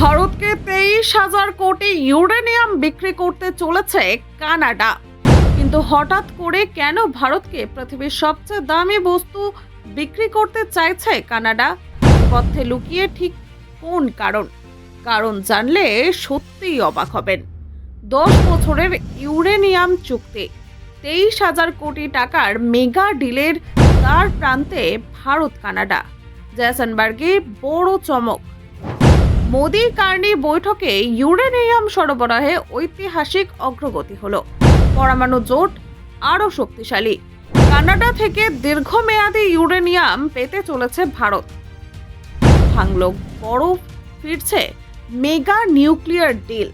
ভারতকে তেইশ হাজার কোটি ইউরেনিয়াম বিক্রি করতে চলেছে কানাডা। কিন্তু হঠাৎ করে কেন ভারতকে পৃথিবীর সবচেয়ে দামি বস্তু বিক্রি করতে চাইছে কানাডা? পথে লুকিয়ে ঠিক কোন কারণ? কারণ জানলে সত্যিই অবাক হবেন। দশ বছরের ইউরেনিয়াম চুক্তি। তেইশ হাজার কোটি টাকার মেগা ডিলের তার প্রান্তে ভারত কানাডা। জ্যাসনবার্গে বড় চমক। মোদি কার্নি বৈঠকে ইউরেনিয়াম সরবরাহে ঐতিহাসিক অগ্রগতি হলো। পরমাণু জোট আরও শক্তিশালী। কানাডা থেকে দীর্ঘমেয়াদী ইউরেনিয়াম পেতে চলেছে ভারত। ভাঙল বরফ, ফিরছে মেগা নিউক্লিয়ার ডিল।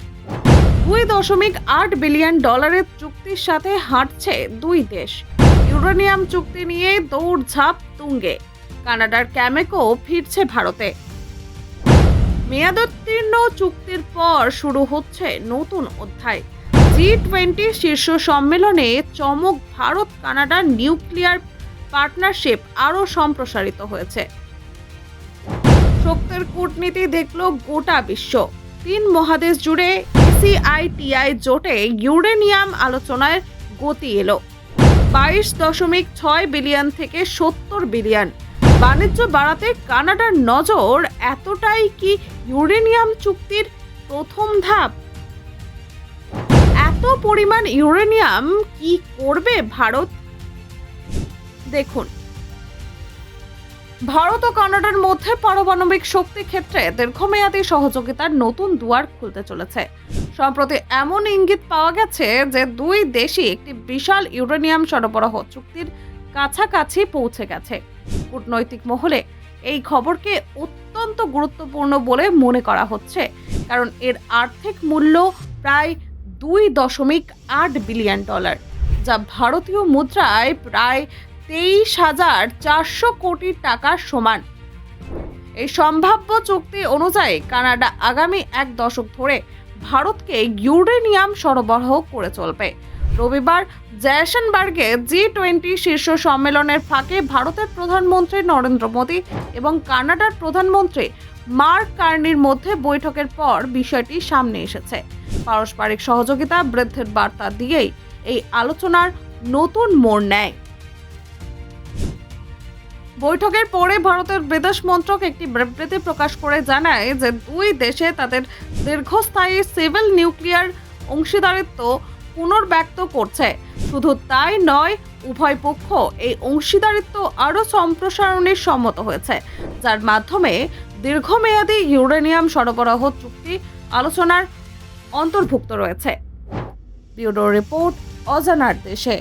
দুই দশমিক আট বিলিয়ন ডলারের চুক্তির সাথে হাঁটছে দুই দেশ। ইউরেনিয়াম চুক্তি নিয়ে দৌড়ঝাঁপ তুঙ্গে। কানাডার ক্যামেকো ফিরছে ভারতে। মেয়াদোত্তীর্ণ চুক্তির পর শুরু হচ্ছে নতুন অধ্যায়। জি টোয়েন্টি শীর্ষ সম্মেলনে চমক ভারত কানাডার নিউক্লিয়ার পার্টনারশিপ আরও সম্প্রসারিত হয়েছে। শক্তির কূটনীতি দেখল গোটা বিশ্ব। তিন মহাদেশ জুড়ে এসিআইটিআই জোটে ইউরেনিয়াম আলোচনায় গতি এলো। বাইশ দশমিক ছয় বিলিয়ন থেকে সত্তর বিলিয়ন। বাণিজ্য বাড়াতে কানাডার নজর, এতটাই কি ইউরেনিয়াম চুক্তির প্রথম ধাপ? এত পরিমাণ ইউরেনিয়াম কি করবে ভারত? দেখুন। ভারত ও কানাডার মধ্যে পারমাণবিক শক্তি ক্ষেত্রে দীর্ঘমেয়াদী সহযোগিতার নতুন দুয়ার খুলতে চলেছে। সম্প্রতি এমন ইঙ্গিত পাওয়া গেছে যে দুই দেশই একটি বিশাল ইউরেনিয়াম সরবরাহ চুক্তির কাছাকাছি পৌঁছে গেছে। কূটনৈতিক মহলে এই খবরকে অত্যন্ত গুরুত্বপূর্ণ বলে মনে করা হচ্ছে। কারণ এর আর্থিক মূল্য প্রায় দুই দশমিক আট বিলিয়ন ডলার, যা ভারতীয় মুদ্রায় প্রায় তেইশ হাজার চারশো কোটি টাকার সমান। এই সম্ভাব্য চুক্তি অনুযায়ী কানাডা আগামী এক দশক ধরে ভারতকে ইউরেনিয়াম সরবরাহ করে চলবে। রবিবার জ্যাসনবার্গে জি টোয়েন্টি শীর্ষ সম্মেলনের ফাঁকে ভারতের প্রধানমন্ত্রী নরেন্দ্র মোদী এবং কানাডার প্রধানমন্ত্রী মার্ক কার্নির মধ্যে বৈঠকের পর বিষয়টি সামনে এসেছে। পারস্পরিক সহযোগিতা বৃদ্ধির বার্তা দিয়েই এই আলোচনার নতুন মোড় নেয়। বৈঠকের পরে ভারতের বিদেশ মন্ত্রক একটি বিবৃতি প্রকাশ করে জানায় যে দুই দেশে তাদের দীর্ঘস্থায়ী সিভিল নিউক্লিয়ার অংশীদারিত্ব পুনর্ব্যক্ত করছে। শুধু তাই নয়, উভয় পক্ষ এই অংশীদারিত্ব আরও সম্প্রসারণে সম্মত হয়েছে, যার মাধ্যমে দীর্ঘমেয়াদী ইউরেনিয়াম সরবরাহ চুক্তি আলোচনার অন্তর্ভুক্ত রয়েছে। ব্যুরো রিপোর্ট, অজানার দেশে।